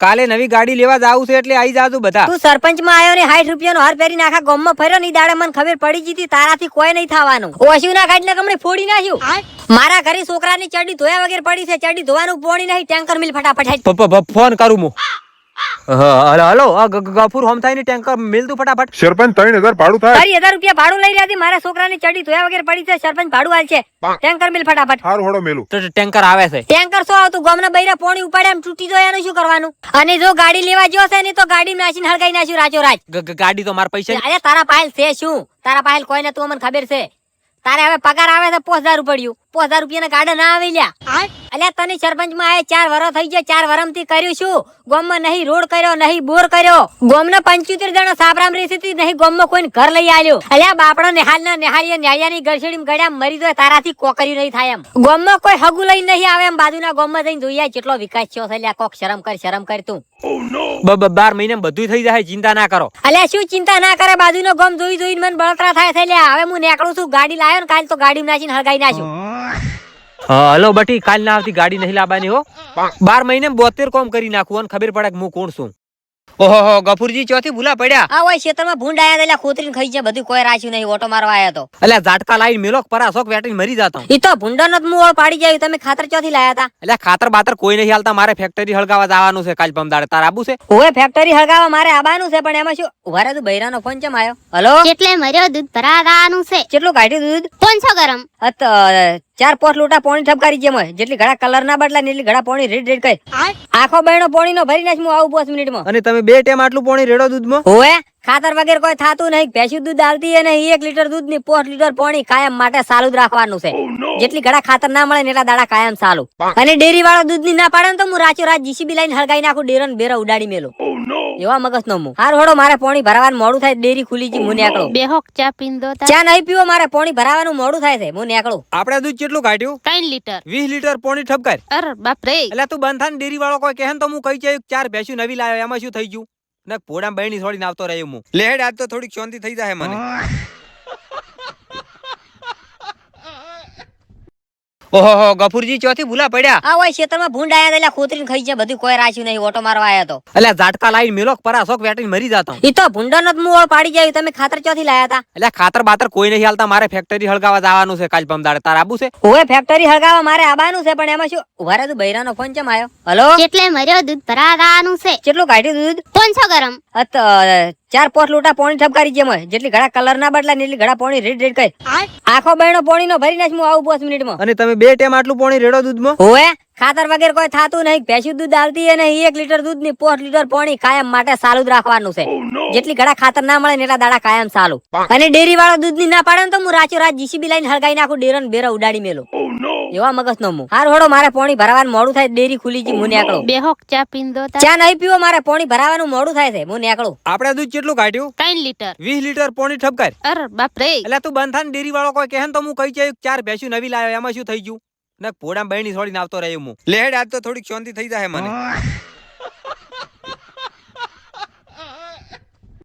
કાલે નવી ગાડી લેવા જાવું છે એટલે આવી જાજો બધા. તું સરપંચમાં આવ્યો ને સાઠ રૂપિયાનો હાર પહેરીને આખા ગામમાં ફર્યો ની દાડે મને ખબર પડી જતી તારાથી કોઈ નહીં થવાનું. ઓશું ના કાઢને કમણે ફોડી નાખ્યું. મારા ઘરે છોકરાની ચડી ધોયા વગેરે પડી છે ચડી ધોવાનું પોણી નહીં ટેન્કર મિલ ફટાફટ ફોન કરું હા, હલો ગફુર હોમ થાય ને ટેન્કર મિલ તું ફટાફટ. સરપંચ ત્રણ હજાર ભાડું થાય. તારી હજાર રૂપિયા ભાડું લઈ રહ્યા હતી મારા છોકરાની ચડી ધોયા વગેરે પડી છે સરપંચ ભાડું હાલ છે ટેન્કર મિલ ફટાફટ. હારું હોડો મેલું. તો ટેન્કર આવે છે. ટેન્કર શું આવતું? ગામના બૈરા પોણી ઉપાડે એમ તૂટી જાય એનું શું કરવાનું? અને જો ગાડી લેવા જો છે ને તો ગાડી નાખીને હળગાઈ નાખ્યું રાજો રાજ ગાડી તો મારા પૈસા અરે તારા પાયલ છે શું? તારા પાયલ કોઈને તું મને ખબર છે? તારે હવે પગાર આવે છે પોસ હજાર પડ્યું. પોસ હજાર રૂપિયા ગાડા ના આવી લ્યા. અલ્યા તને સરપંચમાં આયે ચાર વરસ થઈ ગયા ચાર વરમથી કર્યું શું? ગોમમાં નહીં રોડ કર્યો નહીં બોર કર્યો. ગોમના પંચોતેર જણા સાપરામ રેસી થી નહીં ગોમમાં કોઈ ઘર લઈ આવ્યો અલ્યા બાપડો નિહાલ ના નિહાળીએ ન્યાયાની ગળસેડી ગળ્યા મરી જાય તારાથી કોકર્યું નહીં થાય એમ. ગોમમાં કોઈ હગુ લઈ નહીં આવે એમ બાજુના ગોમમાં જઈને જોઈએ કેટલો વિકાસ થયો છે અલ્યા કોક શરમ કર શરમ કર તું. બાર મહિને બધું થઈ જાય ચિંતા ના કરો. અલ્યા શું ચિંતા ના કરે બાજુનો ગમ જોઈ જોઈને મને બળતરા થાય છે હવે હું નીકળું છું ગાડી લાવ્યો ને કાલ તો ગાડી નાખીને હળગાઈ નાખ્યું હલો બટી કાલ ના આવતી ગાડી નહીં લાવવાની હો. બાર મહિને બોતેર કોમ કરી નાખું અને ખબર પડે કે હું કોણ છું. ઓહો ગફુરજી ચોથી ભૂલા પડ્યા. આ હોય ખેતરમાં ભૂંડ આયા એટલે ખોતરીને ખાઈ છે બધું કોઈ રાખ્યું નહીં ઓટો મારવા આયા તો. એટલે ઝાટકા લાઈન મેલો પરાસોક વેટીને મરી જાતો. ઈ તો ભૂંડનો જ મું પાડી જાય તમે ખાતર ચોથી લાયા હતા એટલે ખાતર બાતર કોઈ નહીં હાલતા મારે ફેક્ટરી હળગાવા જવાનું છે કાલ પમદાડે તાર આબુ છે? ઓય ફેક્ટરી હળગાવા મારે આબાનું છે પણ એમાં શું? ઉભારે તું બૈરાનો ફોન ચમ આવ્યો હલો? એટલે મર્યો દૂધ ભરાવાનું છે. કેટલું કાઢ્યું દૂધ? પાંચસો ગરમ. અત, અ, ચાર પોટ લોટા પોણી ઠપકારી જેમ જેટલી ઘડા કલર ના બદલા ને એટલી ઘડા પોણી રેડ રેડ કઈ. આખો બહેનો પોણી નો ભરી નાખ હું આવું પાંચ મિનિટમાં. અને તમે બે ટાઈમ આટલું પોણી રેડો દૂધમાં? ઓએ ખાતર વગેરે કોઈ થતું નહીં. ભેંસું દૂધ આલતી અને એક લીટર દૂધની પોસ્ટ લીટર પાણી કાયમ માટે સાલું જ રાખવાનું છે. જેટલી ઘડા ખાતર ના મળે ને એટલા દાડા કાયમ સાલું. અને ડેરી વાળો દૂધની ના પાડે તો હું રાચો રાત જીસીબી લાઈન હળગાઈ નાખું ડેરો ને બેરો ઉડાડી મેલો. એવા મગજ નો હું હાર હોડો મારે પાણી ભરાવાનું મોડું થાય ડેરી ખુલી જી હું નીકળું. બે હોક ચા પીંદો તા ચા નહીં પીવો મારે પાણી ભરાવાનું મોડું થાય છે હું નીકળું. આપણે દૂધ કેટલું કાઢ્યું? ત્રણ લીટર? વીસ લીટર પાણી ઠપકાર અરે બાપ રે. એટલે તું બંધ થાય ડેરી વાળો કોઈ કહે ને તો હું કઈ જાય ચાર ભેંસું નવી લાવ્યો એમાં શું થઈ ગયું? ને પોડા બહેણી થોડી આવતો રહ્યો હું લેડ આજ તો થોડીક શાંતિ થઈ જાય મને. ઓહો ગફુરજી ચોથી ભૂલા પડ્યા? આ હોય ખેતરમાં ભૂંડ આયા એટલે ખોતરીને ખાઈ જાય બધું કોઈ રાખ્યું નહીં ઓટો મારવા આયા તો. એટલે ઝાટકા લાઈન મેલો પરાસોક વેટીને મરી જાતો? ઈ તો ભૂંડનો જ મું પાડી જાય તમે ખાતર ચોથી લાયા હતા એટલે ખાતર બાતર કોઈ નહીં હાલતા મારે ફેક્ટરી હળગાવા જવાનું છે કાલ પમદાડે તાર આબુ છે? ઓએ ફેક્ટરી હળગાવા મારે આબાનું છે પણ એમાં શું? ઉભારે તો બૈરાનો ફોન ચમ આયો? હલો? એટલે મર્યો દૂધ ભરાવાનું છે. કેટલું કાઢ્યું દૂધ? પાંચસો ગરમ. અત, અ, ચાર પોસ લોટા પોણી ઠપકારી જેમ મેં જેટલી ઘડા કલર ના બદલા ને એટલી ઘડા પોણી રેડ રેડ કઈ. આખો બહેનો પોણી નો ભરી નાખ હું આવું મિનિટમાં અને તમે બે ટેમ આટલું પોણી રેડો દૂધમાં? ઓએ ખાતર વગેરે કોઈ થાતું નહીં. ભેંસું દૂધ આલતી અને એક લીટર દૂધની પોચ લીટર પાણી કાયમ માટે સાલું જ રાખવાનું છે. જેટલી ઘડા ખાતર ના મળે ને એટલા દાડા કાયમ સાલું. અને ડેરી વાળા દૂધની ના પાડે ને તો હું રાચો રાત જીસીબી લાઈન હળગાઈ નાખું ડેરો ને બેરો ઉડાડી મેલો. એવા મગજ નો હું. હાર હોડો મારે પાણી ભરાવાનું મોડું થાય ડેરી ખુલી જી હું નીકળું. બે હોક ચા પીંદો ચા નહીં પીવો મારે પાણી ભરાવાનું મોડું થાય છે હું નીકળું. આપણે દૂધ કેટલું કાઢ્યું? ત્રણ લીટર. વીસ લીટર પાણી ઠપકાર અરે બાપ રે એટલે તું બંધાન થાય ડેરી વાળો કોઈ કહે તો હું કઈ જાય ચાર ભેંસું નવી લાવ્યો એમાં શું થઈ ગયું? ને પોડા બહેણી થોડી આવતો રહ્યો હું. લેડ આજ તો થોડીક શાંતિ થઈ જાય મને.